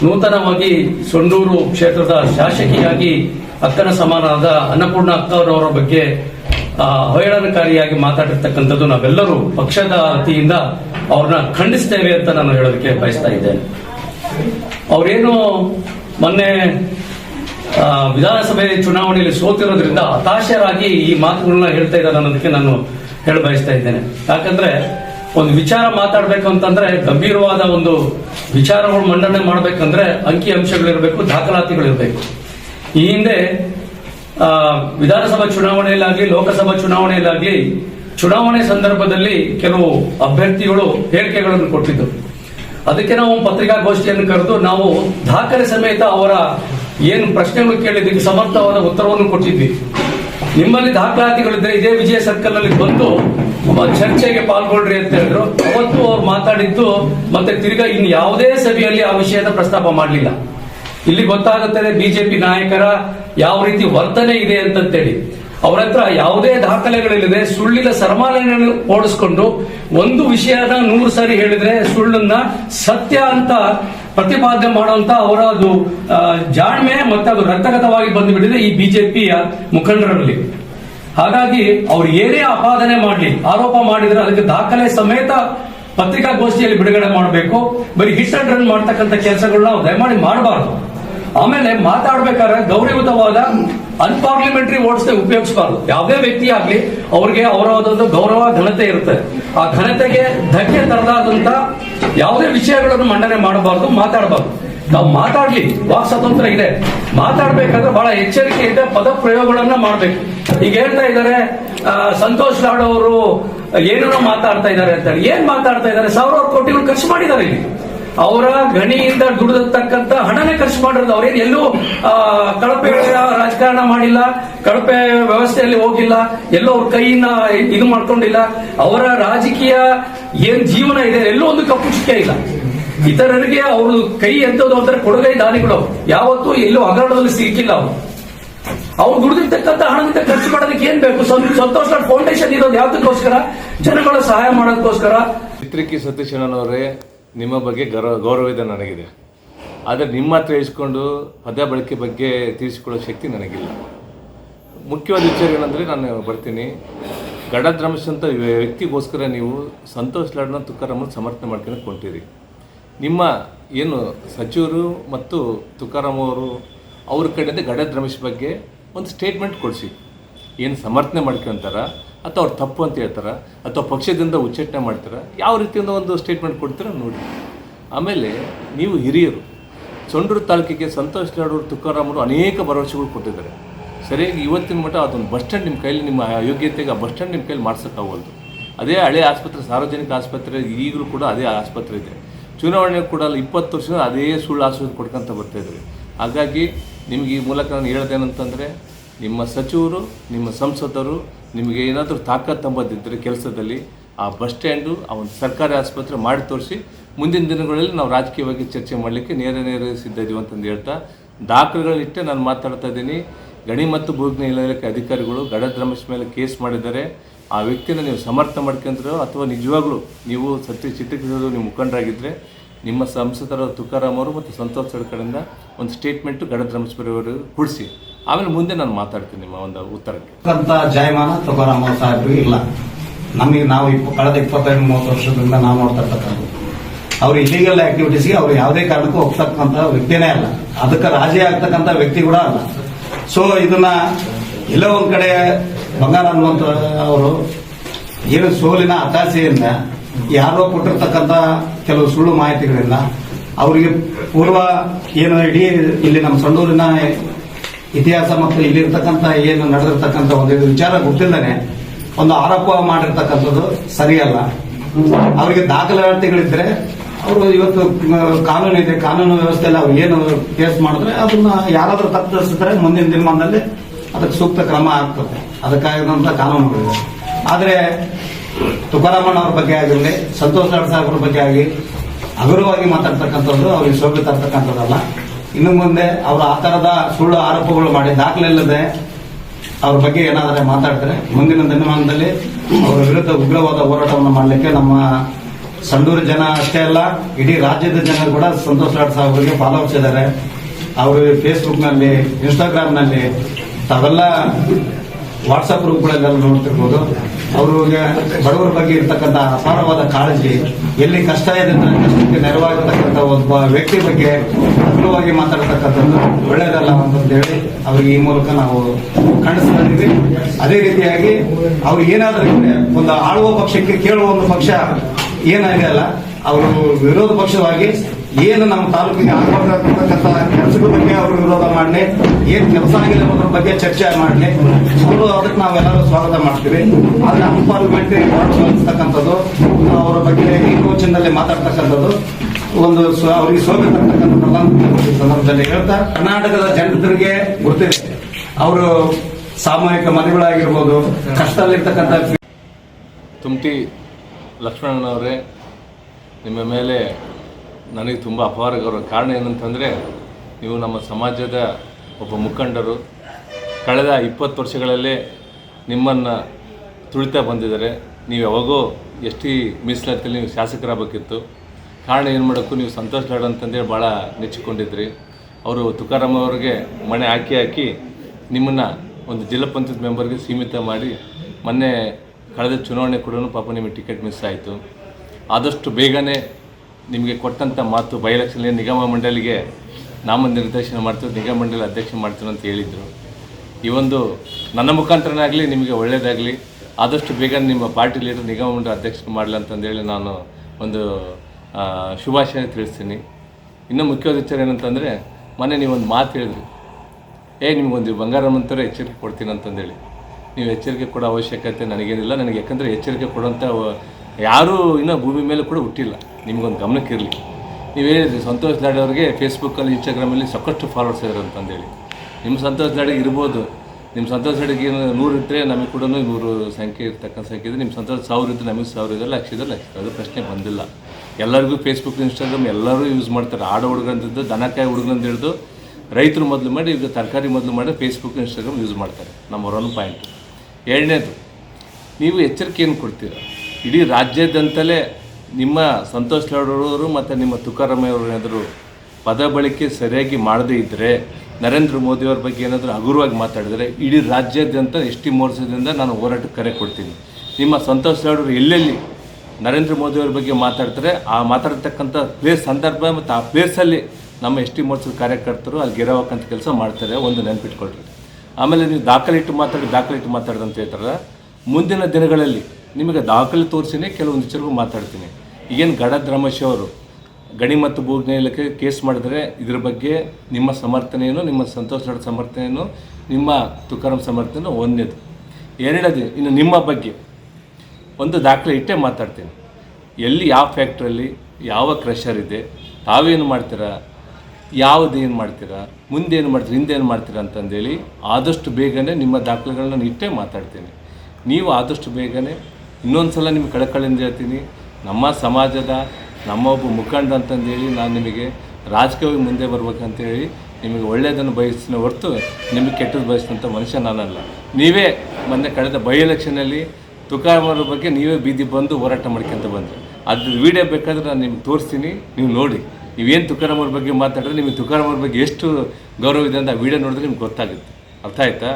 ನೂತನವಾಗಿ ಸೊಂಡೂರು ಕ್ಷೇತ್ರದ ಶಾಸಕಿಯಾಗಿ ಅಕ್ಕನ ಸಮಾನರಾದ ಅನ್ನಪೂರ್ಣ ಅಕ್ಕವರವರ ಬಗ್ಗೆ ಅವಹೇಳನಕಾರಿಯಾಗಿ ಮಾತಾಡಿರ್ತಕ್ಕಂಥದ್ದು ನಾವೆಲ್ಲರೂ ಪಕ್ಷದ ವತಿಯಿಂದ ಅವ್ರನ್ನ ಖಂಡಿಸ್ತೇವೆ ಅಂತ ನಾನು ಹೇಳೋದಕ್ಕೆ ಬಯಸ್ತಾ ಇದ್ದೇನೆ. ಅವರೇನು ಮೊನ್ನೆ ವಿಧಾನಸಭೆ ಚುನಾವಣೆಯಲ್ಲಿ ಸೋತಿರೋದ್ರಿಂದ ಹತಾಶರಾಗಿ ಈ ಮಾತುಗಳನ್ನ ಹೇಳ್ತಾ ಇದ್ದಾರೆ ಅನ್ನೋದಕ್ಕೆ ನಾನು ಹೇಳ ಬಯಸ್ತಾ ಇದ್ದೇನೆ. ಯಾಕಂದ್ರೆ ಒಂದು ವಿಚಾರ ಮಾತಾಡಬೇಕು ಅಂತಂದ್ರೆ ಗಂಭೀರವಾದ ಒಂದು ವಿಚಾರಗಳು ಮಂಡನೆ ಮಾಡಬೇಕಂದ್ರೆ ಅಂಕಿ ಅಂಶಗಳಿರಬೇಕು, ದಾಖಲಾತಿಗಳಿರಬೇಕು. ಈ ಹಿಂದೆ ವಿಧಾನಸಭಾ ಚುನಾವಣೆಯಲ್ಲಾಗಲಿ, ಲೋಕಸಭಾ ಚುನಾವಣೆಯಲ್ಲಾಗಲಿ, ಚುನಾವಣೆ ಸಂದರ್ಭದಲ್ಲಿ ಕೆಲವು ಅಭ್ಯರ್ಥಿಗಳು ಹೇಳಿಕೆಗಳನ್ನು ಕೊಟ್ಟಿದ್ದರು. ಅದಕ್ಕೆ ನಾವು ಪತ್ರಿಕಾಗೋಷ್ಠಿಯನ್ನು ಕರೆದು ನಾವು ದಾಖಲೆ ಸಮೇತ ಅವರ ಏನು ಪ್ರಶ್ನೆಗಳು ಕೇಳಿದ್ದಕ್ಕೆ ಸಮರ್ಥವಾದ ಉತ್ತರವನ್ನು ಕೊಟ್ಟಿದ್ವಿ. ನಿಮ್ಮಲ್ಲಿ ದಾಖಲಾತಿಗಳಿದ್ರೆ ಇದೇ ವಿಜಯ ಸರ್ಕಲ್ನಲ್ಲಿ ಬಂದು ಚರ್ಚೆಗೆ ಪಾಲ್ಗೊಳ್ರಿ ಅಂತ ಹೇಳಿದ್ರು. ಅವತ್ತು ಅವ್ರು ಮಾತಾಡಿದ್ದು ಮತ್ತೆ ತಿರ್ಗಾ ಇನ್ನು ಯಾವುದೇ ಸಭೆಯಲ್ಲಿ ಆ ವಿಷಯದ ಪ್ರಸ್ತಾಪ ಮಾಡಲಿಲ್ಲ. ಇಲ್ಲಿ ಗೊತ್ತಾಗುತ್ತದೆ ಬಿಜೆಪಿ ನಾಯಕರ ಯಾವ ರೀತಿ ವರ್ತನೆ ಇದೆ ಅಂತಂತೇಳಿ. ಅವರ ಹತ್ರ ಯಾವುದೇ ದಾಖಲೆಗಳಿಲ್ಲದೆ ಸುಳ್ಳಿನ ಸರಮಾಲೆಯನ್ನು ಓಡಿಸ್ಕೊಂಡು ಒಂದು ವಿಷಯನ ನೂರು ಸಾರಿ ಹೇಳಿದ್ರೆ ಸುಳ್ಳನ್ನ ಸತ್ಯ ಅಂತ ಪ್ರತಿಪಾದನೆ ಮಾಡುವಂತ ಅವರ ಅದು ಜಾಣ್ಮೆ ಮತ್ತೆ ಅದು ರಕ್ತಗತವಾಗಿ ಬಂದುಬಿಟ್ಟಿದೆ ಈ ಬಿಜೆಪಿಯ ಮುಖಂಡರಲ್ಲಿ. ಹಾಗಾಗಿ ಅವ್ರು ಏನೇ ಆಪಾದನೆ ಮಾಡಲಿ, ಆರೋಪ ಮಾಡಿದ್ರೆ ಅದಕ್ಕೆ ದಾಖಲೆ ಸಮೇತ ಪತ್ರಿಕಾಗೋಷ್ಠಿಯಲ್ಲಿ ಬಿಡುಗಡೆ ಮಾಡಬೇಕು. ಬರೀ ಹಿಟ್ ಅಂಡ್ ರನ್ ಮಾಡ್ತಕ್ಕಂಥ ಕೆಲಸಗಳನ್ನ ದಯಮಾಡಿ ಮಾಡಬಾರ್ದು. ಆಮೇಲೆ ಮಾತಾಡ್ಬೇಕಾದ್ರೆ ಗೌರವಯುತವಾದ ಅನ್ಪಾರ್ಲಿಮೆಂಟರಿ ವರ್ಡ್ಸ್ ಉಪಯೋಗಿಸಬಾರ್ದು. ಯಾವುದೇ ವ್ಯಕ್ತಿ ಆಗಲಿ, ಅವ್ರಿಗೆ ಅವರದೊಂದು ಗೌರವ, ಘನತೆ ಇರುತ್ತೆ. ಆ ಘನತೆಗೆ ಧಕ್ಕೆ ತರಲಾದಂತ ಯಾವುದೇ ವಿಷಯಗಳನ್ನು ಮಂಡನೆ ಮಾಡಬಾರ್ದು, ಮಾತಾಡಬಾರ್ದು. ನಾವು ಮಾತಾಡ್ಲಿ, ವಾಕ್ ಸ್ವಾತಂತ್ರ್ಯ ಇದೆ. ಮಾತಾಡ್ಬೇಕಾದ್ರೆ ಬಹಳ ಎಚ್ಚರಿಕೆಯಿಂದ ಪದ ಪ್ರಯೋಗಗಳನ್ನ ಮಾಡ್ಬೇಕು. ಈಗ ಹೇಳ್ತಾ ಇದ್ದಾರೆ ಸಂತೋಷ್ ಲಾಡ್ ಅವರು ಏನೇನೋ ಮಾತಾಡ್ತಾ ಇದ್ದಾರೆ ಅಂತ ಹೇಳಿ. ಏನ್ ಮಾತಾಡ್ತಾ ಇದ್ದಾರೆ? ಸಾವಿರಾರು ಕೋಟಿಗಳು ಖರ್ಚು ಮಾಡಿದ್ದಾರೆ ಇಲ್ಲಿ. ಅವರ ಗಣಿಯಿಂದ ದುಡಿದಿರ್ತಕ್ಕಂಥ ಹಣನೇ ಖರ್ಚು ಮಾಡಿರೋದು ಅವ್ರೇನು ಎಲ್ಲೂ ಕಳಪೆ ರಾಜಕಾರಣ ಮಾಡಿಲ್ಲ, ಕಳಪೆ ವ್ಯವಸ್ಥೆಯಲ್ಲಿ ಹೋಗಿಲ್ಲ, ಎಲ್ಲೋ ಅವ್ರ ಕೈಯಿಂದ ಇದು ಮಾಡ್ಕೊಂಡಿಲ್ಲ. ಅವರ ರಾಜಕೀಯ ಏನ್ ಜೀವನ ಇದೆ, ಎಲ್ಲೂ ಒಂದು ಕಪ್ಪು ಚುಕ್ಕೆ ಇಲ್ಲ. ಇತರರಿಗೆ ಅವರು ಕೈ ಎಂತದ್ದು ಅಂದ್ರೆ ಕೊಡುಗೈ ದಾನಿಗಳು ಯಾವತ್ತೂ ಎಲ್ಲೂ ಹಗರಣದಲ್ಲಿ ಸಿಕ್ಕಿಲ್ಲ ಅವರು. ಅವ್ರು ದುಡಿದಿರ್ತಕ್ಕಂಥ ಹಣದಿಂದ ಖರ್ಚು ಮಾಡೋದಕ್ಕೆ ಏನ್ ಬೇಕು? ಸಂತೋಷ ಫೌಂಡೇಶನ್ ಇರೋದು ಯಾವ್ದಕ್ಕೋಸ್ಕರ? ಜನಗಳ ಸಹಾಯ ಮಾಡೋದಕ್ಕೋಸ್ಕರ? ಚಿತ್ರಕಿ ಸತೀಶಣ್ಣನವರೇ ನಿಮ್ಮ ಬಗ್ಗೆ ಗೌರವ ಗೌರವ ಇದೆ ನನಗಿದೆ. ಆದರೆ ನಿಮ್ಮ ಹತ್ರ ಇಸ್ಕೊಂಡು ಪದ ಬಳಕೆ ಬಗ್ಗೆ ತಿಳಿಸಿಕೊಳ್ಳೋ ಶಕ್ತಿ ನನಗಿಲ್ಲ. ಮುಖ್ಯವಾದ ವಿಚಾರ ಏನಂದರೆ ನಾನು ಬರ್ತೀನಿ. ಗಡದ್ ರಮೇಶ್ ಅಂತ ವ್ಯಕ್ತಿಗೋಸ್ಕರ ನೀವು ಸಂತೋಷ್ ಲಾಡ್ನ ತುಕಾರಾಮನ್ ಸಮರ್ಥನೆ ಮಾಡ್ಕೊಂಡು ಕೊಂಡಿರಿ ನಿಮ್ಮ ಏನು ಸಚಿವರು ಮತ್ತು ತುಕಾರಾಮ್ ಅವರು ಅವ್ರ ಕಡೆಯಿಂದ ಗಡದ್ ರಮೇಶ್ ಬಗ್ಗೆ ಒಂದು ಸ್ಟೇಟ್ಮೆಂಟ್ ಕೊಡಿಸಿ. ಏನು ಸಮರ್ಥನೆ ಮಾಡ್ಕೊಂತಾರ ಅಥವಾ ಅವ್ರು ತಪ್ಪು ಅಂತ ಹೇಳ್ತಾರೆ, ಅಥವಾ ಪಕ್ಷದಿಂದ ಉಚ್ಚಾಟನೆ ಮಾಡ್ತಾರೆ, ಯಾವ ರೀತಿಯಿಂದ ಒಂದು ಸ್ಟೇಟ್ಮೆಂಟ್ ಕೊಡ್ತೀರ ನೋಡಿ. ಆಮೇಲೆ ನೀವು ಹಿರಿಯರು ಸೊಂಡೂರು ತಾಲೂಕಿಗೆ ಸಂತೋಷ್ ಲಾಡೂರು ತುಕಾರಾಮರು ಅನೇಕ ಭರವಸೆಗಳು ಕೊಟ್ಟಿದ್ದಾರೆ. ಸರಿಯಾಗಿ ಇವತ್ತಿನ ಮಟ್ಟ ಅದೊಂದು ಬಸ್ ಸ್ಟ್ಯಾಂಡ್ ನಿಮ್ಮ ಕೈಲಿ ನಿಮ್ಮ ಯೋಗ್ಯತೆಗೆ ಆ ಬಸ್ ಸ್ಟ್ಯಾಂಡ್ ನಿಮ್ಮ ಕೈಲಿ ಮಾಡ್ಸೋಕ್ಕಾಗೋದು ಅದೇ ಹಳೆ ಆಸ್ಪತ್ರೆ, ಸಾರ್ವಜನಿಕ ಆಸ್ಪತ್ರೆ, ಈಗಲೂ ಕೂಡ ಅದೇ ಆಸ್ಪತ್ರೆ ಇದೆ. ಚುನಾವಣೆ ಕೂಡ ಇಪ್ಪತ್ತು ವರ್ಷ ಅದೇ ಸುಳ್ಳು ಆಸ್ಪತ್ರೆ ಕೊಡ್ಕೊಂತ ಬರ್ತಾಯಿದ್ರಿ ಹಾಗಾಗಿ ನಿಮಗೆ ಈ ಮೂಲಕ ನಾನು ಹೇಳೋದೇನಂತಂದರೆ ನಿಮ್ಮ ಸಚಿವರು, ನಿಮ್ಮ ಸಂಸದರು ನಿಮಗೆ ಏನಾದರೂ ತಾಕತ್ ಅಂಬೋದಿದ್ದರೆ ಕೆಲಸದಲ್ಲಿ ಆ ಬಸ್ ಸ್ಟ್ಯಾಂಡು, ಆ ಒಂದು ಸರ್ಕಾರಿ ಆಸ್ಪತ್ರೆ ಮಾಡಿ ತೋರಿಸಿ ಮುಂದಿನ ದಿನಗಳಲ್ಲಿ ನಾವು ರಾಜಕೀಯವಾಗಿ ಚರ್ಚೆ ಮಾಡಲಿಕ್ಕೆ ನೇರ ನೇರ ಸಿದ್ಧ ಇದೀವಿ ಅಂತಂದು ಹೇಳ್ತಾ ದಾಖಲೆಗಳಿಟ್ಟೆ ನಾನು ಮಾತಾಡ್ತಾ ಇದ್ದೀನಿ. ಗಣಿ ಮತ್ತು ಭೂಜ್ಞ ಇಲಾಖೆ ಅಧಿಕಾರಿಗಳು ಗಡದ್ ಮೇಲೆ ಕೇಸ್ ಮಾಡಿದ್ದಾರೆ. ಆ ವ್ಯಕ್ತಿನ ನೀವು ಸಮರ್ಥ ಮಾಡ್ಕೊಂಡ್ರೋ ಅಥವಾ ನಿಜವಾಗ್ಲೂ ನೀವು ಸತ್ಯ ಚಿತ್ರೀಕರಿಸೋದು ನೀವು ಮುಖಂಡರಾಗಿದ್ದರೆ ನಿಮ್ಮ ಸಂಸದರ ತುಕಾರಾಮ್ ಅವರು ಮತ್ತು ಸಂತೋಷ್ ಕಡೆಯಿಂದ ಒಂದು ಸ್ಟೇಟ್ಮೆಂಟು ಗಡ ಧರ್ಮೇಶ್ವರಿ ಅವರು ಕೊಡಿಸಿ. ಆಮೇಲೆ ಮುಂದೆ ನಾನು ಮಾತಾಡ್ತೀನಿ ನಿಮ್ಮ ಒಂದು ಉತ್ತರಕ್ಕೆ. ಜಾಯಮಾನ ತುಕಾರಾಮ್ ಸಾಹೇಬ್ರು ಇಲ್ಲ. ನಮಗೆ ನಾವು ಇಪ್ಪ, ಕಳೆದ ಇಪ್ಪತ್ತೈದು, ಮೂವತ್ತು ವರ್ಷದಿಂದ ನಾವು ನೋಡ್ತಕ್ಕಂಥದ್ದು ಅವ್ರು ಇಲ್ಲಿಗಲ್ ಆಕ್ಟಿವಿಟೀಸ್ಗೆ ಅವ್ರು ಯಾವುದೇ ಕಾರಣಕ್ಕೂ ಹೋಗ್ತಕ್ಕಂಥ ವ್ಯಕ್ತಿನೇ ಅಲ್ಲ. ಅದಕ್ಕೆ ರಾಜಿ ಆಗ್ತಕ್ಕಂಥ ವ್ಯಕ್ತಿ ಕೂಡ ಅಲ್ಲ. ಸೊ ಇದನ್ನ ಎಲ್ಲೋ ಒಂದು ಕಡೆ ಬಂಗಾರ ಅನ್ನುವಂತ ಅವರು ಏನು ಸೋಲಿನ ಹತಾಸೆಯಿಂದ ಯಾರೋ ಕೊಟ್ಟಿರ್ತಕ್ಕಂಥ ಕೆಲವು ಸುಳ್ಳು ಮಾಹಿತಿಗಳಿಂದ ಅವರಿಗೆ ಪೂರ್ವ ಏನು ಇಡೀ ಇಲ್ಲಿ ನಮ್ಮ ಸಂಡೂರಿನ ಇತಿಹಾಸ ಮತ್ತು ಇಲ್ಲಿರ್ತಕ್ಕಂಥ ಏನು ನಡೆದಿರ್ತಕ್ಕಂಥ ಒಂದು ವಿಚಾರ ಗೊತ್ತಿಲ್ಲದೆ ಒಂದು ಆರೋಪ ಮಾಡಿರ್ತಕ್ಕಂಥದ್ದು ಸರಿಯಲ್ಲ. ಅವರಿಗೆ ದಾಖಲಾತಿಗಳಿದ್ರೆ ಅವರು ಇವತ್ತು ಕಾನೂನು ಇದೆ, ಕಾನೂನು ವ್ಯವಸ್ಥೆಯಲ್ಲಿ ಅವ್ರು ಏನು ಕೇಸ್ ಮಾಡಿದ್ರೆ ಅದನ್ನ ಯಾರಾದ್ರೂ ತಪ್ಪಿಸಿದ್ರೆ ಮುಂದಿನ ದಿನಮಾನದಲ್ಲಿ ಅದಕ್ಕೆ ಸೂಕ್ತ ಕ್ರಮ ಆಗ್ತದೆ. ಅದಕ್ಕಾಗಿರುವಂತಹ ಕಾನೂನುಗಳಿವೆ ಆದ್ರೆ ತುಕಾರಾಮಣ್ಣ ಅವ್ರ ಬಗ್ಗೆ ಆಗಿರಲಿ, ಸಂತೋಷ್ ಲಾಡ್ ಸಾಹೇಬ್ರ ಬಗ್ಗೆ ಆಗಿ ಹಗುರವಾಗಿ ಮಾತಾಡ್ತಕ್ಕಂಥದ್ದು ಅವ್ರಿಗೆ ಶೋಭೆ ತರ್ತಕ್ಕಂಥದ್ದಲ್ಲ. ಇನ್ನು ಮುಂದೆ ಅವರು ಆ ಥರದ ಸುಳ್ಳು ಆರೋಪಗಳು ಮಾಡಿ ದಾಖಲೆ ಇಲ್ಲದೆ ಅವ್ರ ಬಗ್ಗೆ ಏನಾದರೆ ಮಾತಾಡಿದ್ರೆ, ಮುಂದಿನ ದಿನಮಾನದಲ್ಲಿ ಅವರ ವಿರುದ್ಧ ಉಗ್ರವಾದ ಹೋರಾಟವನ್ನು ಮಾಡಲಿಕ್ಕೆ ನಮ್ಮ ಸಂಡೂರು ಜನ ಅಷ್ಟೇ ಅಲ್ಲ, ಇಡೀ ರಾಜ್ಯದ ಜನ ಕೂಡ ಸಂತೋಷ್ ಲಾಡ್ ಸಾಹೇಬ್ರಿಗೆ ಫಾಲೋವರ್ಸ್ ಇದ್ದಾರೆ. ಅವರು ಫೇಸ್ಬುಕ್ನಲ್ಲಿ ಇನ್ಸ್ಟಾಗ್ರಾಮ್ನಲ್ಲಿ ಇನ್ಸ್ಟಾಗ್ರಾಮ್ನಲ್ಲಿ, ತಾವೆಲ್ಲ ವಾಟ್ಸಪ್ ಗ್ರೂಪ್ಗಳೆಲ್ಲ ನೋಡ್ತಿರ್ಬೋದು. ಅವ್ರಿಗೆ ಬಡವರ ಬಗ್ಗೆ ಇರ್ತಕ್ಕಂಥ ಅಪಾರವಾದ ಕಾಳಜಿ, ಎಲ್ಲಿ ಕಷ್ಟ ಇದೆ ಕಷ್ಟಕ್ಕೆ ನೆರವಾಗಿರ್ತಕ್ಕಂಥ ಒಬ್ಬ ವ್ಯಕ್ತಿ ಬಗ್ಗೆ ಅಗ್ರವಾಗಿ ಮಾತಾಡ್ತಕ್ಕಂಥದ್ದು ಒಳ್ಳೇದಲ್ಲ ಅಂತ ಹೇಳಿ ಅವ್ರಿಗೆ ಈ ಮೂಲಕ ನಾವು ಕಾಣಿಸ್ತೀವಿ ಅದೇ ರೀತಿಯಾಗಿ ಅವ್ರು ಏನಾದ್ರೂ ಒಂದು ಆಳುವ ಪಕ್ಷಕ್ಕೆ ಕೇಳುವ ಒಂದು ಪಕ್ಷ ಏನಾಗಿದೆ ಅಲ್ಲ, ಅವರು ವಿರೋಧ ಪಕ್ಷವಾಗಿ ಏನು ನಮ್ಮ ತಾಲೂಕಿಗೆ ಆಗಬೇಕಾಗಿರ್ತಕ್ಕಂಥ ಕೆಲಸಗಳ ಬಗ್ಗೆ ಅವರು ವಿರೋಧ ಮಾಡಲಿ, ಏನು ಕೆಲಸ ಆಗಿಲ್ಲ ಅನ್ನೋದ್ರ ಬಗ್ಗೆ ಚರ್ಚೆ ಮಾಡಲಿ. ಅವರು ಅದಕ್ಕೆ ನಾವೆಲ್ಲರೂ ಸ್ವಾಗತ ಮಾಡ್ತೀವಿ. ಆದರೆ ನಮ್ಮಲ್ಲಿರ್ತಕ್ಕಂಥದ್ದು ಕಳಿಸ್ತಕ್ಕಂಥದ್ದು ಅವರ ಬಗ್ಗೆ ಈ ಕೋಚಿನಲ್ಲಿ ಮಾತಾಡ್ತಕ್ಕಂಥದ್ದು, ಒಂದು ಅವರಿಗೆ ಸೋಮೆ ತರ್ತಕ್ಕಂಥದ್ದಲ್ಲ ಸಂದರ್ಭದಲ್ಲಿ ಹೇಳ್ತಾ, ಕರ್ನಾಟಕದ ಜನರಿಗೆ ಗೊತ್ತಿದೆ ಅವರು ಸಾಮೂಹಿಕ ಮನೆಗಳಾಗಿರ್ಬೋದು ಕಷ್ಟದಲ್ಲಿರ್ತಕ್ಕಂಥ ತುಮಟಿ ಲಕ್ಷ್ಮಣನವರೇ, ನಿಮ್ಮ ಮೇಲೆ ನನಗೆ ತುಂಬ ಅಪಾರ ಗೌರವ. ಕಾರಣ ಏನಂತಂದರೆ, ನೀವು ನಮ್ಮ ಸಮಾಜದ ಒಬ್ಬ ಮುಖಂಡರು, ಕಳೆದ ಇಪ್ಪತ್ತು ವರ್ಷಗಳಲ್ಲೇ ನಿಮ್ಮನ್ನು ತುಳಿತಾ ಬಂದಿದ್ದಾರೆ. ನೀವು ಯಾವಾಗೋ ಎಸ್ ಟಿ ಮೀಸಲಾತಿಯಲ್ಲಿ ನೀವು ಶಾಸಕರಾಗಬೇಕಿತ್ತು. ಕಾರಣ ಏನು ಮಾಡೋಕ್ಕೂ ನೀವು ಸಂತೋಷ್ ಲಾಡ್ ಅಂತಂದೇಳಿ ಭಾಳ ನೆಚ್ಚಿಕೊಂಡಿದ್ರಿ. ಅವರು ತುಕಾರಾಮ್ ಅವರಿಗೆ ಮನೆ ಹಾಕಿ ಹಾಕಿ ನಿಮ್ಮನ್ನು ಒಂದು ಜಿಲ್ಲಾ ಪಂಚಾಯತ್ ಮೆಂಬರ್ಗೆ ಸೀಮಿತ ಮಾಡಿ ಮೊನ್ನೆ ಕಳೆದ ಚುನಾವಣೆ ಕೂಡ ಪಾಪ ನಿಮಗೆ ಟಿಕೆಟ್ ಮಿಸ್ ಆಯಿತು. ಆದಷ್ಟು ಬೇಗನೆ ನಿಮಗೆ ಕೊಟ್ಟಂಥ ಮಾತು ಬೈ ಎಲೆಕ್ಷನ್ ನಿಗಮ ಮಂಡಳಿಗೆ ನಾಮ ನಿರ್ದೇಶನ ಮಾಡ್ತೀವಿ, ನಿಗಮ ಮಂಡಳಿ ಅಧ್ಯಕ್ಷ ಮಾಡ್ತೀವಿ ಅಂತ ಹೇಳಿದರು. ಈ ಒಂದು ನನ್ನ ಮುಖಾಂತರನಾಗಲಿ ನಿಮಗೆ ಒಳ್ಳೆಯದಾಗಲಿ ಆದಷ್ಟು ಬೇಗ ನಿಮ್ಮ ಪಾರ್ಟಿ ಲೀಡರ್ ನಿಗಮ ಮಂಡಳಿ ಅಧ್ಯಕ್ಷ ಮಾಡಲಿ ಅಂತಂದೇಳಿ ನಾನು ಒಂದು ಶುಭಾಶಯ ತಿಳಿಸ್ತೀನಿ. ಇನ್ನೂ ಮುಖ್ಯವಾದ ವಿಚಾರ ಏನಂತಂದರೆ, ಮೊನ್ನೆ ನೀವೊಂದು ಮಾತು ಹೇಳಿದ್ರಿ. ಏ ನಿಮಗೊಂದು ಬಂಗಾರ ಮಂತ್ರ ಎಚ್ಚರಿಕೆ ಕೊಡ್ತೀನಿ ಅಂತಂದೇಳಿ. ನೀವು ಎಚ್ಚರಿಕೆ ಕೊಡೋ ಅವಶ್ಯಕತೆ ನನಗೇನಿಲ್ಲ, ನನಗೆ ಯಾಕಂದರೆ ಎಚ್ಚರಿಕೆ ಕೊಡೋಂಥ, ಯಾರೂ ಇನ್ನೂ ಭೂಮಿ ಮೇಲೆ ಕೂಡ ಹುಟ್ಟಿಲ್ಲ. ನಿಮ್ಗೊಂದು ಗಮನಕ್ಕಿರಲಿ. ನೀವು ಹೇಳಿದ್ರಿ ಸಂತೋಷ್ ಲಾಡ್ ಅವ್ರಿಗೆ ಫೇಸ್ಬುಕ್ಕಲ್ಲಿ ಇನ್ಸ್ಟಾಗ್ರಾಮಲ್ಲಿ ಸಾಕಷ್ಟು ಫಾಲೋವರ್ಸ್ ಇದ್ದಾರೆ ಅಂತಂದೇಳಿ. ನಿಮ್ಮ ಸಂತೋಷ್ ಲಾಡಿಗೆ ಇರ್ಬೋದು. ನಿಮ್ಮ ಸಂತೋಷ್ ಲಾಡಿಗೆ ಏನು ನೂರು ಇಟ್ಟರೆ ನಮಗೆ ಕೂಡ ನೂರು ಸಂಖ್ಯೆ ಇರ್ತಕ್ಕಂಥ ಸಂಖ್ಯೆ ಇದೆ ನಿಮ್ಮ ಸಂತೋಷ ಸಾವಿರ ಇದ್ದರೆ ನಮಗೆ ಸಾವಿರ ಇದೆ ಲಕ್ಷ ಇದೆ ಲಕ್ಷ. ಅದು ಪ್ರಶ್ನೆ ಬಂದಿಲ್ಲ. ಎಲ್ಲರಿಗೂ ಫೇಸ್ಬುಕ್ ಇನ್ಸ್ಟಾಗ್ರಾಮ್ ಎಲ್ಲರೂ ಯೂಸ್ ಮಾಡ್ತಾರೆ. ಆಡು ಹುಡುಗಂದಿದ್ದು ದನಕಾಯಿ ಹುಡುಗಂತ ಹಿಡಿದು ರೈತರು ಮೊದಲು ಮಾಡಿ, ಈಗ ತರಕಾರಿ ಮೊದಲು ಮಾಡಿ ಫೇಸ್ಬುಕ್ ಇನ್ಸ್ಟಾಗ್ರಾಮ್ ಯೂಸ್ ಮಾಡ್ತಾರೆ. ನಮ್ಮ ಒನ್ ಪಾಯಿಂಟ್ ಎರಡನೇದು, ನೀವು ಎಚ್ಚರಿಕೆ ಏನು ಕೊಡ್ತೀರ? ಇಡೀ ರಾಜ್ಯಾದ್ಯಂತಲೇ ನಿಮ್ಮ ಸಂತೋಷ್ ಲಾಡೋರು ಮತ್ತು ನಿಮ್ಮ ತುಕಾರಾಮಯ್ಯವರು ಏನಾದರೂ ಪದ ಬಳಕೆ ಸರಿಯಾಗಿ ಮಾಡದೇ ಇದ್ದರೆ ನರೇಂದ್ರ ಮೋದಿಯವ್ರ ಬಗ್ಗೆ ಏನಾದರೂ ಹಗುರವಾಗಿ ಮಾತಾಡಿದರೆ ಇಡೀ ರಾಜ್ಯಾದ್ಯಂತ ಎಸ್ ಟಿ ಮೋರ್ಚಾದಿಂದ ನಾನು ಹೋರಾಟಕ್ಕೆ ಕರೆ ಕೊಡ್ತೀನಿ. ನಿಮ್ಮ ಸಂತೋಷ್ ಲಾಡೋರು ಎಲ್ಲೆಲ್ಲಿ ನರೇಂದ್ರ ಮೋದಿಯವ್ರ ಬಗ್ಗೆ ಮಾತಾಡ್ತಾರೆ, ಆ ಮಾತಾಡ್ತಕ್ಕಂಥ ಪ್ಲೇಸ್ ಸಂದರ್ಭ ಮತ್ತು ಆ ಪ್ಲೇಸಲ್ಲಿ ನಮ್ಮ ಎಸ್ ಟಿ ಮೋರ್ಚದ ಕಾರ್ಯಕರ್ತರು ಅಲ್ಲಿ ಗೆರವಕ್ಕಂತ ಕೆಲಸ ಮಾಡ್ತಾರೆ, ಒಂದು ನೆನಪಿಟ್ಕೊಳ್ರಿ ಆಮೇಲೆ ನೀವು ದಾಖಲಿಟ್ಟು ಮಾತಾಡಿ, ದಾಖಲಿಟ್ಟು ಮಾತಾಡ್ದಂತ ಹೇಳ್ತಾರಲ್ಲ, ಮುಂದಿನ ದಿನಗಳಲ್ಲಿ ನಿಮಗೆ ದಾಖಲೆ ತೋರಿಸಿನೇ ಕೆಲವೊಂದು ವಿಚಾರಗಳು ಮಾತಾಡ್ತೀನಿ. ಈಗೇನು ಗಡದ್ ಅವರು ಗಣಿ ಮತ್ತು ಭೂ ಇಲಾಖೆ ಕೇಸ್ ಮಾಡಿದರೆ ಇದ್ರ ಬಗ್ಗೆ ನಿಮ್ಮ ಸಮರ್ಥನೆಯನ್ನು, ನಿಮ್ಮ ಸಂತೋಷ್ ಸಮರ್ಥನೆಯನ್ನು, ನಿಮ್ಮ ತುಕಾರಾಮ್ ಸಮರ್ಥನೆಯನ್ನು ಒಂದೇದು. ಎರಡದು ಇನ್ನು ನಿಮ್ಮ ಬಗ್ಗೆ ಒಂದು ದಾಖಲೆ ಇಟ್ಟೇ ಮಾತಾಡ್ತೀನಿ. ಎಲ್ಲಿ ಯಾವ ಫ್ಯಾಕ್ಟ್ರಲ್ಲಿ ಯಾವ ಕ್ರಷರ್ ಇದೆ, ತಾವೇನು ಮಾಡ್ತೀರಾ ಯಾವುದೇನು ಏನು ಮಾಡ್ತೀರಾ, ಮುಂದೆ ಏನು ಮಾಡ್ತೀರಾ, ಹಿಂದೆ ಏನು ಮಾಡ್ತೀರಾ ಅಂತಂದೇಳಿ ಆದಷ್ಟು ಬೇಗನೆ ನಿಮ್ಮ ದಾಖಲೆಗಳನ್ನ ನಾನು ಇಟ್ಟೇ ಮಾತಾಡ್ತೀನಿ. ನೀವು ಆದಷ್ಟು ಬೇಗನೆ ಇನ್ನೊಂದು ಸಲ ನಿಮ್ಗೆ ಕಳಕಳಿಂದ ಹೇಳ್ತೀನಿ. ನಮ್ಮ ಸಮಾಜದ ನಮ್ಮ ಒಬ್ಬ ಮುಖಂಡ ಅಂತಂದೇಳಿ ನಾನು ನಿಮಗೆ ರಾಜಕೀಯವಾಗಿ ಮುಂದೆ ಬರ್ಬೇಕಂತೇಳಿ ನಿಮಗೆ ಒಳ್ಳೆಯದನ್ನು ಬಯಸಿನ ಹೊರತು ನಿಮಗೆ ಕೆಟ್ಟದ್ದು ಬಯಸಿದಂಥ ಮನುಷ್ಯ ನಾನಲ್ಲ. ನೀವೇ ಮೊನ್ನೆ ಕಳೆದ ಬೈ ಎಲೆಕ್ಷನಲ್ಲಿ ತುಕಾರಾಮರ ಬಗ್ಗೆ ನೀವೇ ಬೀದಿ ಬಂದು ಹೋರಾಟ ಮಾಡ್ಕೊಂತ ಬಂದ್ರಿ. ಅದು ವಿಡಿಯೋ ಬೇಕಾದರೆ ನಾನು ನಿಮ್ಗೆ ತೋರಿಸ್ತೀನಿ, ನೀವು ನೋಡಿ. ನೀವೇನು ತುಕಾರಾಮರ ಬಗ್ಗೆ ಮಾತಾಡಿದ್ರೆ ನಿಮಗೆ ತುಕಾರಾಮರ ಬಗ್ಗೆ ಎಷ್ಟು ಗೌರವ ಇದೆ ಅಂತ ಆ ವಿಡಿಯೋ ನೋಡಿದ್ರೆ ನಿಮ್ಗೆ ಗೊತ್ತಾಗುತ್ತೆ. ಅರ್ಥ ಆಯ್ತಾ?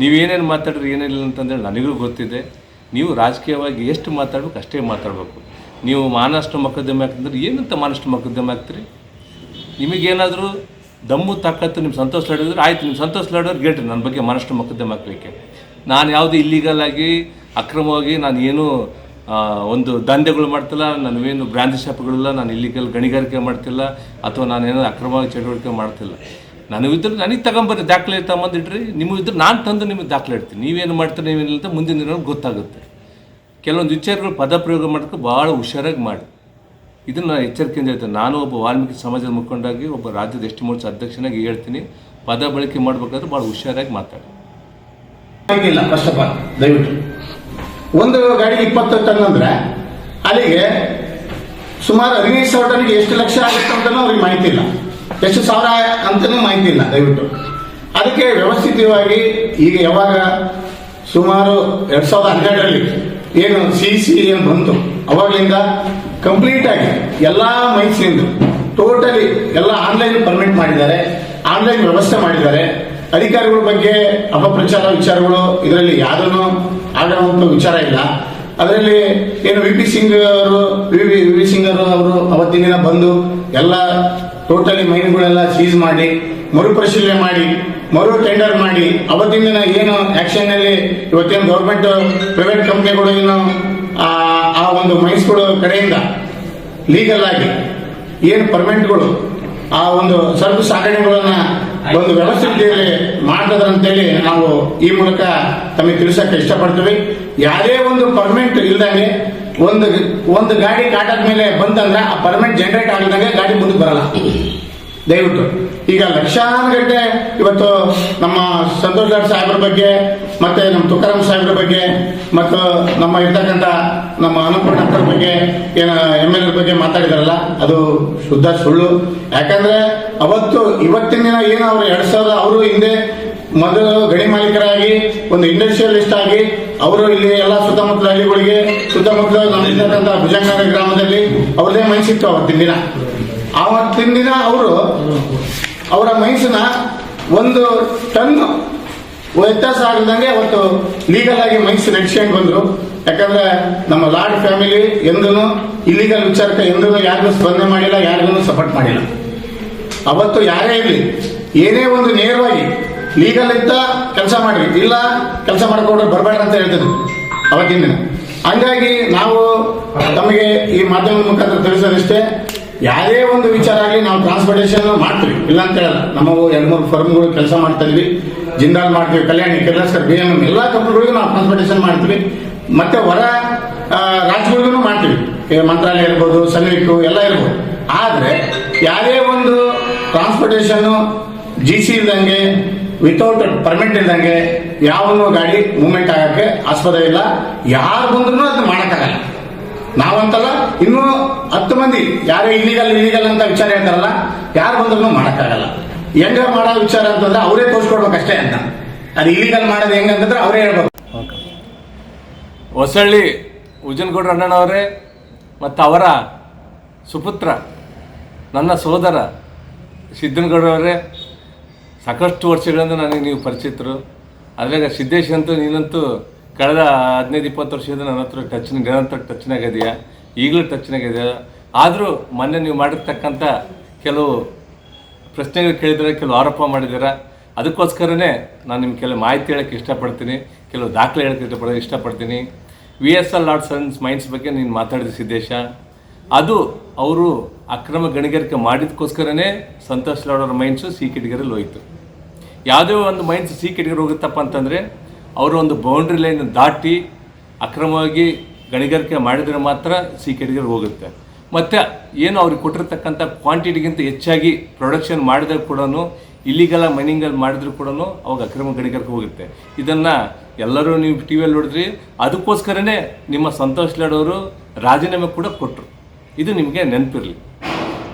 ನೀವೇನೇನು ಮಾತಾಡಿದ್ರೆ ಏನಿಲ್ಲ ಅಂತಂದೇಳಿ ನನಗೂ ಗೊತ್ತಿದೆ. ನೀವು ರಾಜಕೀಯವಾಗಿ ಎಷ್ಟು ಮಾತಾಡ್ಬೇಕು ಅಷ್ಟೇ ಮಾತಾಡಬೇಕು. ನೀವು ಮಾನಷ್ಟು ಮೊಕದ್ದಮೆ ಹಾಕಿದ್ರೆ ಏನಂತ ಮಾನಷ್ಟು ಮೊಕದ್ದಮೆ ಹಾಕ್ತೀರಿ? ನಿಮಗೇನಾದರೂ ದಮ್ಮು ತಾಕತ್ತು ನಿಮ್ಮ ಸಂತೋಷ ಲಾಡಿದ್ರೆ ಆಯ್ತು ನಿಮ್ಮ ಸಂತೋಷ ಲಾಡೋರು ಗೇಟ್ರಿ ನನ್ನ ಬಗ್ಗೆ ಮನಷ್ಟು ಮೊಕದ್ದಮೆ ಹಾಕ್ಲಿಕ್ಕೆ. ನಾನು ಯಾವುದು ಇಲ್ಲಿಗಲ್ ಆಗಿ, ಅಕ್ರಮವಾಗಿ ನಾನು ಏನು ಒಂದು ದಂಧೆಗಳು ಮಾಡ್ತಿಲ್ಲ, ನಾನೇನು ಬ್ರಾಂಚ್ ಶಾಪ್ಗಳಿಲ್ಲ ನಾನು ಇಲ್ಲಿಗಲ್ ಗಣಿಗಾರಿಕೆ ಮಾಡ್ತಿಲ್ಲ, ಅಥವಾ ನಾನೇನೋ ಅಕ್ರಮವಾಗಿ ಚಟುವಟಿಕೆ ಮಾಡ್ತಿಲ್ಲ. ನನಗಿದ್ರೆ ನನಗೆ ತಗೊಂಬರ್ರಿ, ದಾಖಲೆ ತಗೊಂಬಂದಿಡ್ರಿ. ನಿಮಗಿದ್ರೆ ನಾನು ತಂದು ನಿಮಗೆ ದಾಖಲೆ ಇಡ್ತೀನಿ. ನೀವೇನು ಮಾಡ್ತೀರಿ, ನೀವೇನಿಲ್ಲ ಅಂತ ಮುಂದಿನ ದಿನ ಗೊತ್ತಾಗುತ್ತೆ. ಕೆಲವೊಂದು ವಿಚಾರಗಳು ಪದ ಪ್ರಯೋಗ ಮಾಡೋಕ್ಕೆ ಭಾಳ ಹುಷಾರಾಗಿ ಮಾಡಿ. ಇದನ್ನು ಎಚ್ಚರಿಕೆಯಿಂದ ಹೇಳ್ತೇನೆ. ನಾನು ಒಬ್ಬ ವಾಲ್ಮೀಕಿ ಸಮಾಜದ ಮುಖಂಡಾಗಿ, ಒಬ್ಬ ರಾಜ್ಯದ ಎಷ್ಟು ಮೂರ್ಸ ಅಧ್ಯಕ್ಷನಾಗಿ ಹೇಳ್ತೀನಿ. ಪದ ಬಳಕೆ ಮಾಡಬೇಕಾದ್ರೆ ಭಾಳ ಹುಷಾರಾಗಿ ಮಾತಾಡಿ. ಇಲ್ಲ ಫಸ್ಟ್ ಆಫ್ ಆಲ್ ದಯವಿಟ್ಟು. ಒಂದು ಗಾಡಿಗೆ ಇಪ್ಪತ್ತು ಟನ್ ಅಂದ್ರೆ ಅಲ್ಲಿಗೆ ಸುಮಾರು ಹದಿನೈದು ಸಾವಿರ ಎಷ್ಟು ಲಕ್ಷ ಆಗುತ್ತೆ ಅಂತಲೂ ಅವ್ರಿಗೆ ಮಾಹಿತಿ ಇಲ್ಲ. ಎಷ್ಟು ಸಾವಿರ ಅಂತಲೂ ಮಾಹಿತಿ ಇಲ್ಲ, ದಯವಿಟ್ಟು. ಅದಕ್ಕೆ ವ್ಯವಸ್ಥಿತವಾಗಿ ಈಗ ಯಾವಾಗ ಸುಮಾರು ಎರಡ್ ಸಾವಿರದ ಹನ್ನೆರಡರಲ್ಲಿ ಏನು ಸಿ ಸಿ ಏನು ಬಂತು. ಅವಾಗಲಿಂದ ಕಂಪ್ಲೀಟ್ ಆಗಿ ಎಲ್ಲಾ ಮೈನ್ಸ್ನಿಂದ ಟೋಟಲಿ ಎಲ್ಲ ಆನ್ಲೈನ್ ಪರ್ಮಿಟ್ ಮಾಡಿದ್ದಾರೆ ಆನ್ಲೈನ್ ವ್ಯವಸ್ಥೆ ಮಾಡಿದ್ದಾರೆ. ಅಧಿಕಾರಿಗಳ ಬಗ್ಗೆ ಅಪಪ್ರಚಾರ ವಿಚಾರಗಳು, ಇದರಲ್ಲಿ ಯಾವುದನ್ನು ಆಗುವಂತ ವಿಚಾರ ಇಲ್ಲ. ಅದರಲ್ಲಿ ಏನು ವಿ ಪಿ ಸಿಂಗ್ ಅವರು ವಿ ವಿ ಸಿಂಗ್ ಅವರು ಅವತ್ತಿನ ದಿನ ಬಂದು ಎಲ್ಲ ಟೋಟಲಿ ಮೈನ್ಗಳೆಲ್ಲ ಸೀಸ್ ಮಾಡಿ, ಮರುಪರಿಶೀಲನೆ ಮಾಡಿ ಮರು ಟೆಂಡರ್ ಮಾಡಿ, ಅವತ್ತಿನ ಏನು ಆಕ್ಷನ್ನಲ್ಲಿ ಇವತ್ತೇನು ಗೌರ್ಮೆಂಟ್ ಪ್ರೈವೇಟ್ ಕಂಪ್ನಿಗಳು ಏನು, ಆ ಒಂದು ಮೈನ್ಸ್ಗಳು ಕಡೆಯಿಂದ ಲೀಗಲ್ ಆಗಿ ಏನು ಪರ್ಮೆಂಟ್ಗಳು ಆ ಒಂದು ಸರಕು ಸಾಗಣೆಗಳನ್ನ ಒಂದು ವ್ಯವಸ್ಥೆ ಮಾಡ್ತದ್ರ ಅಂತೇಳಿ ನಾವು ಈ ಮೂಲಕ ತಮಗೆ ತಿಳಿಸಕ್ಕೆ ಇಷ್ಟಪಡ್ತೀವಿ. ಯಾವುದೇ ಒಂದು ಪರ್ಮೆಂಟ್ ಇಲ್ದಂಗೆ ಒಂದು ಒಂದು ಗಾಡಿ ಕಾಟದ ಮೇಲೆ ಬಂತಂದ್ರೆ ಆ ಪರ್ಮೆಂಟ್ ಜನರೇಟ್ ಆಗದಂಗೆ ಗಾಡಿ ಮುಂದೆ ಬರಲ್ಲ. ದಯವಿಟ್ಟು. ಈಗ ಲಕ್ಷಾನು ಗಂಟೆ ಇವತ್ತು ನಮ್ಮ ಸಂತೋಷ್ ಲಾಡ್ ಸಾಹೇಬ್ರ ಬಗ್ಗೆ, ಮತ್ತೆ ನಮ್ಮ ತುಕಾರಾಮ್ ಸಾಹೇಬ್ರ ಬಗ್ಗೆ, ಮತ್ತು ನಮ್ಮ ಇರ್ತಕ್ಕಂಥ ನಮ್ಮ ಅನ್ನಪೂರ್ಣಕ್ಕರ ಬಗ್ಗೆ, ಏನ ಎಂ ಎಲ್ ಬಗ್ಗೆ ಮಾತಾಡಿದಾರಲ್ಲ, ಅದು ಶುದ್ಧ ಸುಳ್ಳು. ಯಾಕಂದ್ರೆ ಅವತ್ತು ಇವತ್ತಿನ ದಿನ ಏನು ಅವರು ಎರಡ್ ಸಾವಿರದ ಅವರು ಹಿಂದೆ ಮೊದಲು ಗಣಿ ಮಾಲೀಕರಾಗಿ, ಒಂದು ಇಂಡಸ್ಟ್ರಿಯಲಿಸ್ಟ್ ಆಗಿ, ಅವರು ಇಲ್ಲಿ ಎಲ್ಲ ಸುತ್ತಮುತ್ತಲ ಹಳ್ಳಿಗಳಿಗೆ, ಸುತ್ತಮುತ್ತಲ ನಮ್ಮಿರ್ತಕ್ಕಂಥ ಭುಜಂಗಾನ ಗ್ರಾಮದಲ್ಲಿ ಅವ್ರದೇ ಮನಸ್ಸಿತ್ತು ಅವತ್ತಿನ ದಿನ. ಆವತ್ತಿನ ದಿನ ಅವರು ಅವರ ಮೈಸಿನ ಒಂದು ಟನ್ ವ್ಯತ್ಯಾಸ ಆಗದಂಗೆ ಅವತ್ತು ಲೀಗಲ್ ಆಗಿ ಮೈಸೂರು ಎಕ್ಸ್ಚೇಂಜ್ ಬಂದ್ರು. ಯಾಕಂದ್ರೆ ನಮ್ಮ ಲಾರ್ಡ್ ಫ್ಯಾಮಿಲಿ ಎಂದೂ ಇಲ್ಲಿಗಲ್ ವಿಚಾರಕ್ಕೆ ಎಂದೂ ಯಾರಿಗೂ ಸ್ಪಂದನೆ ಮಾಡಿಲ್ಲ, ಯಾರಿಗೂ ಸಪೋರ್ಟ್ ಮಾಡಿಲ್ಲ. ಅವತ್ತು ಯಾರೇ ಇರಲಿ, ಏನೇ ಒಂದು ನೇರವಾಗಿ ಲೀಗಲ್ ಇದ್ದ ಕೆಲಸ ಮಾಡ್ರಿ, ಇಲ್ಲ ಕೆಲಸ ಮಾಡ್ಕೊಂಡ್ರೆ ಬರಬೇಡ ಅಂತ ಹೇಳ್ತೇನೆ ಅವತ್ತಿನ ಹಂಗಾಗಿ ನಾವು ತಮಗೆ ಈ ಮಾಧ್ಯಮದ ಮುಖಾಂತರ ತಿಳಿಸೋದಿಷ್ಟೇ ಯಾವುದೇ ಒಂದು ವಿಚಾರ ಆಗಲಿ ನಾವು ಟ್ರಾನ್ಸ್ಪೋರ್ಟೇಷನ್ ಮಾಡ್ತೀವಿ. ಇಲ್ಲ ಅಂತ ಹೇಳಲ್ಲ ನಮ್ಮ ಎರಡು ಮೂರು ಫರ್ಮ್ಗಳು ಕೆಲಸ ಮಾಡ್ತಾ ಇದ್ವಿ. ಜಿಂದಾಲ್ ಮಾಡ್ತೀವಿ, ಕಲ್ಯಾಣಿ ಕರ್ನಾಟಕ ಬಿ ಎಂ ಎಲ್ಲ ಕಂಪ್ನಿಗಳಿಗೂ ನಾವು ಟ್ರಾನ್ಸ್ಪೋರ್ಟೇಷನ್ ಮಾಡ್ತೀವಿ. ಮತ್ತೆ ಹೊರ ರಾಜ್ಯಗಳಿಗೂ ಮಾಡ್ತೀವಿ. ಮಂತ್ರಾಲಯ ಇರ್ಬೋದು, ಸನ್ನಿಕು, ಎಲ್ಲ ಇರ್ಬೋದು. ಆದರೆ ಯಾವುದೇ ಒಂದು ಟ್ರಾನ್ಸ್ಪೋರ್ಟೇಷನ್ ಜಿ ಸಿ ಇಲ್ದಂಗೆ ವಿತೌಟ್ ಪರ್ಮಿಟ್ ಇಲ್ದಂಗೆ ಯಾವನು ಗಾಡಿ ಮೂವ್ಮೆಂಟ್ ಆಗಕ್ಕೆ ಆಸ್ಪದ ಇಲ್ಲ. ಯಾರು ಬಂದ್ರು ಅದನ್ನ ಮಾಡಕ್ಕಾಗಲ್ಲ. ನಾವಂತಲ್ಲ, ಇನ್ನೂ ಹತ್ತು ಮಂದಿ. ಯಾರೇ ಇಲ್ಲಿಗಲ್ ಇಲ್ಲಿಗಲ್ ಅಂತ ವಿಚಾರ ಹೇಳ್ತಾರಲ್ಲ, ಯಾರು ಬಂದ್ರು ಮಾಡಕ್ಕಾಗಲ್ಲ. ಹೆಂಗ ಮಾಡೋ ವಿಚಾರ ಅಂತಂದ್ರೆ ಅವರೇ ತೋರಿಸ್ಕೊಡ್ಬೇಕಷ್ಟೇ ಅಂತ. ಅದು ಇಲ್ಲಿಗಲ್ ಮಾಡೋದು ಹೆಂಗಂತಂದ್ರೆ ಅವರೇ ಹೇಳ್ಬೇಕು. ಹೊಸಳ್ಳಿ ಉಜನ್ಗೌಡ್ರ ಅಣ್ಣನವರೇ ಮತ್ತು ಅವರ ಸುಪುತ್ರ, ನನ್ನ ಸೋದರ ಸಿದ್ದನಗೌಡರವರೇ ಸಾಕಷ್ಟು ವರ್ಷಗಳಿಂದ ನನಗೆ ನೀವು ಪರಿಚಿತರು. ಅದ್ರಾಗ ಸಿದ್ದೇಶ್ ಅಂತೂ ನೀನಂತೂ ಕಳೆದ ಹದಿನೈದು, ಇಪ್ಪತ್ತು ವರ್ಷದಿಂದ ನನ್ನ ಹತ್ರ ಟಚ್ ನಿರಂತರ ಟಚ್ನಾಗಿದೆಯಾ ಈಗಲೂ ಟಚ್ನಾಗಿದೆಯಾ ಆದರೂ ಮೊನ್ನೆ ನೀವು ಮಾಡಿರ್ತಕ್ಕಂಥ ಕೆಲವು ಪ್ರಶ್ನೆಗಳು ಕೇಳಿದರೆ, ಕೆಲವು ಆರೋಪ ಮಾಡಿದ್ದೀರಾ. ಅದಕ್ಕೋಸ್ಕರನೇ ನಾನು ನಿಮ್ಗೆ ಕೆಲವು ಮಾಹಿತಿ ಹೇಳೋಕ್ಕೆ ಇಷ್ಟಪಡ್ತೀನಿ. ಕೆಲವು ದಾಖಲೆ ಹೇಳಕ್ಕೆ ಇಷ್ಟಪಡ, ಇಷ್ಟಪಡ್ತೀನಿ. V S L Lad sons mines ಬಗ್ಗೆ ನೀನು ಮಾತಾಡಿದ ಸಿದ್ದೇಶ. ಅದು ಅವರು ಅಕ್ರಮ ಗಣಿಗಾರಿಕೆ ಮಾಡಿದಕ್ಕೋಸ್ಕರನೇ ಸಂತೋಷ್ ಲಾಡ್ ಅವರ ಮೈನ್ಸು ಸಿ ಕೆಟಗರಿಯಲ್ಲಿ ಹೋಯಿತು. ಯಾವುದೇ ಒಂದು ಮೈನ್ಸ್ ಸಿ ಕೆಟಗರಿ ಹೋಗುತ್ತಪ್ಪ ಅಂತಂದರೆ ಅವರು ಒಂದು ಬೌಂಡ್ರಿ ಲೈನ್ ದಾಟಿ ಅಕ್ರಮವಾಗಿ ಗಣಿಗಾರಿಕೆ ಮಾಡಿದರೆ ಮಾತ್ರ ಸಿ ಕೆಡಿಗರ್ ಹೋಗುತ್ತೆ. ಮತ್ತು ಏನು ಅವ್ರಿಗೆ ಕೊಟ್ಟಿರ್ತಕ್ಕಂಥ ಕ್ವಾಂಟಿಟಿಗಿಂತ ಹೆಚ್ಚಾಗಿ ಪ್ರೊಡಕ್ಷನ್ ಮಾಡಿದ್ರೆ ಕೂಡ ಇಲ್ಲಿಗೆಲ್ಲ ಮೈನಿಂಗಲ್ಲಿ ಮಾಡಿದ್ರು ಕೂಡ ಅವಾಗ ಅಕ್ರಮ ಗಣಿಗಾರಿಕೆ ಹೋಗುತ್ತೆ. ಇದನ್ನು ಎಲ್ಲರೂ ನೀವು ಟಿ ವಿಯಲ್ಲಿ ನೋಡಿದ್ರಿ, ಅದಕ್ಕೋಸ್ಕರನೇ ನಿಮ್ಮ ಸಂತೋಷ್ ಲಾಡೋರು ರಾಜೀನಾಮೆ ಕೂಡ ಕೊಟ್ಟರು ಇದು ನಿಮಗೆ ನೆನಪಿರಲಿ.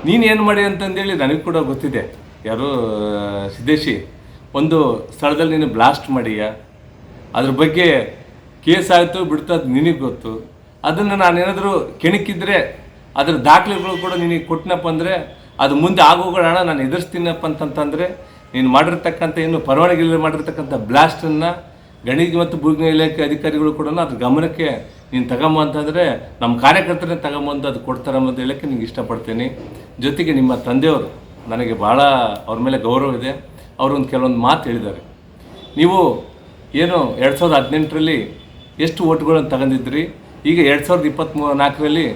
ನೀನು ಏನು ಮಾಡಿ ಅಂತಂದೇಳಿ ನನಗೆ ಕೂಡ ಗೊತ್ತಿದೆ. ಯಾರು ಸಿದ್ದೇಶಿ, ಒಂದು ಸ್ಥಳದಲ್ಲಿ ನೀನು ಬ್ಲಾಸ್ಟ್ ಮಾಡಿಯ? ಅದ್ರ ಬಗ್ಗೆ ಕೇಸ್ ಆಯಿತು ಬಿಡ್ತು ಅದು ನಿನಗೆ ಗೊತ್ತು. ಅದನ್ನು ನಾನೇನಾದರೂ ಕೆಣಕಿದ್ರೆ ಅದ್ರ ದಾಖಲೆಗಳು ಕೂಡ ನಿನಗೆ ಕೊಟ್ಟನಪ್ಪ ಅಂದರೆ ಅದು ಮುಂದೆ ಆಗೋಗೋಣ ನಾನು ಎದುರಿಸ್ತೀನಪ್ಪ ಅಂತಂತಂದರೆ ನೀನು ಮಾಡಿರ್ತಕ್ಕಂಥ ಏನು ಪರವಾನಗಿ ಇಲ್ಲದೆ ಮಾಡಿರ್ತಕ್ಕಂಥ ಬ್ಲಾಸ್ಟನ್ನು ಗಣಿಗೆ ಮತ್ತು ಭೂಮಿ ಇಲಾಖೆ ಅಧಿಕಾರಿಗಳು ಕೂಡ ಅದ್ರ ಗಮನಕ್ಕೆ ನೀನು ತಗೊಂಬ ಅಂತಂದರೆ ನಮ್ಮ ಕಾರ್ಯಕರ್ತರೇ ತಗೊಂಬಂದು ಅದು ಕೊಡ್ತಾರೆ ಅಂತ ಹೇಳಕ್ಕೆ ನಿಂಗೆ ಇಷ್ಟಪಡ್ತೀನಿ. ಜೊತೆಗೆ ನಿಮ್ಮ ತಂದೆಯವರು ನನಗೆ ಭಾಳ ಅವ್ರ ಮೇಲೆ ಗೌರವ ಇದೆ. ಅವರೊಂದು ಕೆಲವೊಂದು ಮಾತು ಹೇಳಿದ್ದಾರೆ. ನೀವು ಏನು ಎರಡು ಸಾವಿರದ ಹದಿನೆಂಟರಲ್ಲಿ ಎಷ್ಟು ಓಟ್ಗಳನ್ನು ತಗೊಂಡಿದ್ರಿ? ಈಗ ಎರಡು ಸಾವಿರದ ಇಪ್ಪತ್ತ್ಮೂ ನಾಲ್ಕರಲ್ಲಿ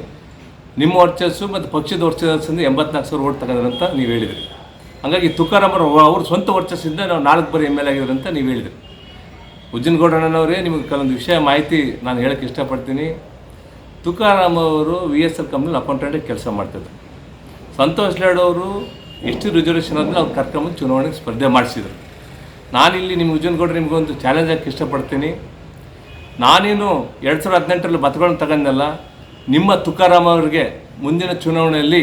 ನಿಮ್ಮ ವರ್ಚಸ್ಸು ಮತ್ತು ಪಕ್ಷದ ವರ್ಚಸ್ಸಿಂದ ಎಂಬತ್ನಾಲ್ಕು ಸಾವಿರ ಓಟ್ ತಗೊಂಡ್ರಂತ ನೀವು ಹೇಳಿದ್ರಿ. ಹಾಗಾಗಿ ತುಕಾರಾಮರು ಅವ್ರ ಸ್ವಂತ ವರ್ಚಸ್ಸಿಂದ ನಾವು ನಾಲ್ಕು ಬಾರಿ ಎಂ ಎಲ್ ಅಂತ ನೀವು ಹೇಳಿದ್ರಿ. ಉಜ್ಜನಗೌಡಣ್ಣನವರೇ ನಿಮಗೆ ಕೆಲವೊಂದು ವಿಷಯ ಮಾಹಿತಿ ನಾನು ಹೇಳಕ್ಕೆ ಇಷ್ಟಪಡ್ತೀನಿ. ತುಕಾರಾಮ್ ಅವರು ವಿ ಎಸ್ ಎಲ್ ಕಂಪ್ನಿಲಿ ಅಕೌಂಟೆಂಟಾಗಿ ಕೆಲಸ ಮಾಡ್ತಿದ್ರು. ಸಂತೋಷ್ ಲಾಡ್ ಅವರು ಎಷ್ಟು ರಿಸರ್ವೇಷನ್ ಅಂದರೆ ಅವ್ರು ಕರ್ಕೊಂಬಂದು ಚುನಾವಣೆಗೆ ಸ್ಪರ್ಧೆ ಮಾಡಿಸಿದ್ರು. ನಾನಿಲ್ಲಿ ನಿಮ್ಮ ನಿಮಗೆ ನಿಮಗೊಂದು ಚಾಲೆಂಜ್ ಹಾಕಿ ಇಷ್ಟಪಡ್ತೀನಿ. ನಾನೇನು ಎರಡು ಸಾವಿರದ ಹದಿನೆಂಟರಲ್ಲಿ ಮತಗಳನ್ನು ತಗೊಂಡಲ್ಲ ನಿಮ್ಮ ತುಕಾರಾಮ್ ಅವರಿಗೆ ಮುಂದಿನ ಚುನಾವಣೆಯಲ್ಲಿ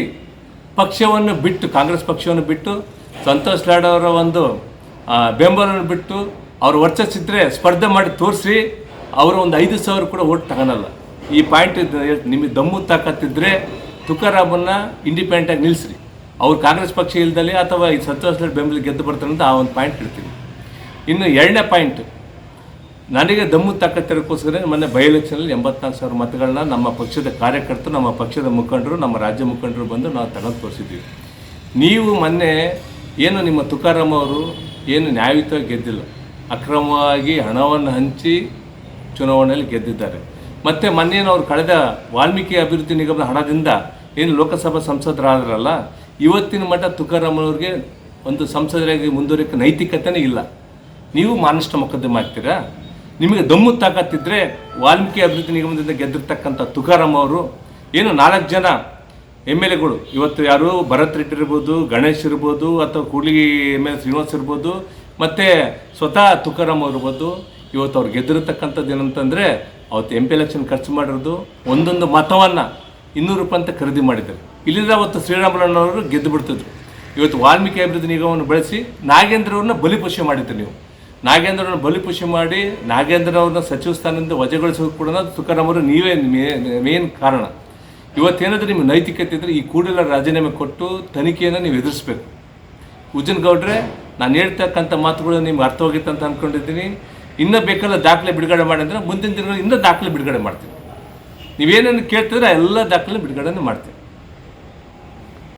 ಪಕ್ಷವನ್ನು ಬಿಟ್ಟು, ಕಾಂಗ್ರೆಸ್ ಪಕ್ಷವನ್ನು ಬಿಟ್ಟು, ಸಂತೋಷ್ ಲಾಡ್ ಅವರ ಒಂದು ಬೆಂಬಲವನ್ನು ಬಿಟ್ಟು ಅವ್ರ ವರ್ಚಸ್ಸಿದ್ರೆ ಸ್ಪರ್ಧೆ ಮಾಡಿ ತೋರಿಸಿ ಅವರು ಒಂದು ಐದು ಸಾವಿರ ಕೂಡ ಓಟ್ ತಗೊಳಲ್ಲ. ಈ ಪಾಯಿಂಟ್ ನಿಮಗೆ ದಮ್ಮು ತಾಕತ್ತಿದ್ರೆ ತುಕಾರಾಮನ್ನ ಇಂಡಿಪೆಂಡೆಂಟಾಗಿ ನಿಲ್ಲಿಸ್ರಿ ಅವ್ರು ಕಾಂಗ್ರೆಸ್ ಪಕ್ಷ ಇಲ್ದಲ್ಲಿ ಅಥವಾ ಈ ಸಂತೋಷ್ ಲಾಡ್ ಬೆಂಬಲ ಗೆದ್ದು ಬರ್ತಾರೆ ಅಂತ ಆ ಒಂದು ಪಾಯಿಂಟ್ ಇಡ್ತೀನಿ. ಇನ್ನು ಎರಡನೇ ಪಾಯಿಂಟ್ ನನಗೆ ದಮ್ಮು ತಾಕತ್ತಿರೋಕ್ಕೋಸ್ಕರ ಮೊನ್ನೆ ಬೈ ಎಲೆಕ್ಷನಲ್ಲಿ ಎಂಬತ್ನಾಲ್ಕು ಸಾವಿರ ಮತಗಳನ್ನ ನಮ್ಮ ಪಕ್ಷದ ಕಾರ್ಯಕರ್ತರು, ನಮ್ಮ ಪಕ್ಷದ ಮುಖಂಡರು, ನಮ್ಮ ರಾಜ್ಯ ಮುಖಂಡರು ಬಂದು ನಾವು ತಗೊಂಡು ತೋರಿಸಿದ್ದೀವಿ. ನೀವು ಮೊನ್ನೆ ಏನು ನಿಮ್ಮ ತುಕಾರಾಮ್ ಅವರು ಏನು ನ್ಯಾಯಯುತವಾಗಿ ಗೆದ್ದಿಲ್ಲ, ಅಕ್ರಮವಾಗಿ ಹಣವನ್ನು ಹಂಚಿ ಚುನಾವಣೆಯಲ್ಲಿ ಗೆದ್ದಿದ್ದಾರೆ. ಮತ್ತು ಮೊನ್ನೇನು ಅವರು ಕಳೆದ ವಾಲ್ಮೀಕಿ ಅಭಿವೃದ್ಧಿ ನಿಗಮದ ಹಣದಿಂದ ಏನು ಲೋಕಸಭಾ ಸಂಸದರಾದ್ರಲ್ಲ, ಇವತ್ತಿನ ಮಟ್ಟ ತುಕಾರಾಮ್ ಅವ್ರಿಗೆ ಒಂದು ಸಂಸದರಾಗಿ ಮುಂದುವರಿಕೆ ನೈತಿಕತೆನೇ ಇಲ್ಲ. ನೀವು ಮಾನಷ್ಟ ಮೊಕದ್ದಮೆ ಆಗ್ತೀರಾ? ನಿಮಗೆ ದಮ್ಮು ತಾಕತ್ತಿದ್ರೆ ವಾಲ್ಮೀಕಿ ಅಭಿವೃದ್ಧಿ ನಿಗಮದಿಂದ ಗೆದ್ದಿರ್ತಕ್ಕಂಥ ತುಕಾರಾಮ್ ಅವರು ಏನು ನಾಲ್ಕು ಜನ ಎಂ ಎಲ್ ಎಗಳು, ಇವತ್ತು ಯಾರು ಭರತ್ ರೆಡ್ಡಿ ಇರ್ಬೋದು, ಗಣೇಶ್ ಇರ್ಬೋದು, ಅಥವಾ ಕೂಡ್ಲಿಗಿ ಎಂ ಎಲ್ ಶ್ರೀನಿವಾಸ್ ಇರ್ಬೋದು, ಮತ್ತು ಸ್ವತಃ ತುಕಾರಾಮ್ ಇರ್ಬೋದು, ಇವತ್ತು ಅವ್ರು ಗೆದ್ದಿರತಕ್ಕಂಥದ್ದು ಏನಂತಂದರೆ ಅವತ್ತು ಎಂ ಪಿ ಎಲೆಕ್ಷನ್ ಖರ್ಚು ಮಾಡಿರೋದು, ಒಂದೊಂದು ಮತವನ್ನು ಇನ್ನೂರು ರೂಪಾಯಿ ಅಂತ ಖರೀದಿ ಮಾಡಿದ್ದಾರೆ. ಇಲ್ಲಿಂದ ಅವತ್ತು ಶ್ರೀರಾಮುಲಣ್ಣವರು ಗೆದ್ದು ಬಿಡ್ತಿದ್ರು ಇವತ್ತು ವಾಲ್ಮೀಕಿ ಅಭಿವೃದ್ಧಿ ನಿಗಮವನ್ನು ಬಳಸಿ ನಾಗೇಂದ್ರ ಅವ್ರನ್ನ ಬಲಿಪಶು ಮಾಡಿದ್ರು ನೀವು. ನಾಗೇಂದ್ರನ ಬಲಿಪುಷಿ ಮಾಡಿ ನಾಗೇಂದ್ರವ್ರನ್ನ ಸಚಿವ ಸ್ಥಾನದಿಂದ ವಜೆಗೊಳಿಸೋದು ಕೂಡ ತುಕಾರಾಮರು ನೀವೇ ಮೇನ್ ಕಾರಣ. ಇವತ್ತೇನಾದರೂ ನಿಮ್ಮ ನೈತಿಕತೆ ಇದ್ದರೆ ಈ ಕೂಡಲೇ ರಾಜೀನಾಮೆ ಕೊಟ್ಟು ತನಿಖೆಯನ್ನು ನೀವು ಎದುರಿಸ್ಬೇಕು. ಉಜ್ಜನ್ ಗೌಡ್ರೆ ನಾನು ಹೇಳ್ತಕ್ಕಂಥ ಮಾತುಗಳು ನಿಮ್ಗೆ ಅರ್ಥವಾಗಿತ್ತು ಅಂತ ಅಂದ್ಕೊಂಡಿದ್ದೀನಿ ಇನ್ನೂ ಬೇಕಲ್ಲ ದಾಖಲೆ ಬಿಡುಗಡೆ ಮಾಡಿ ಅಂದರೆ ಮುಂದಿನ ದಿನಗಳು ಇನ್ನೂ ದಾಖಲೆ ಬಿಡುಗಡೆ ಮಾಡ್ತೀನಿ. ನೀವೇನೇನು ಕೇಳ್ತಿದ್ರೆ ಎಲ್ಲ ದಾಖಲೆ ಬಿಡುಗಡೆ ಮಾಡ್ತೀನಿ.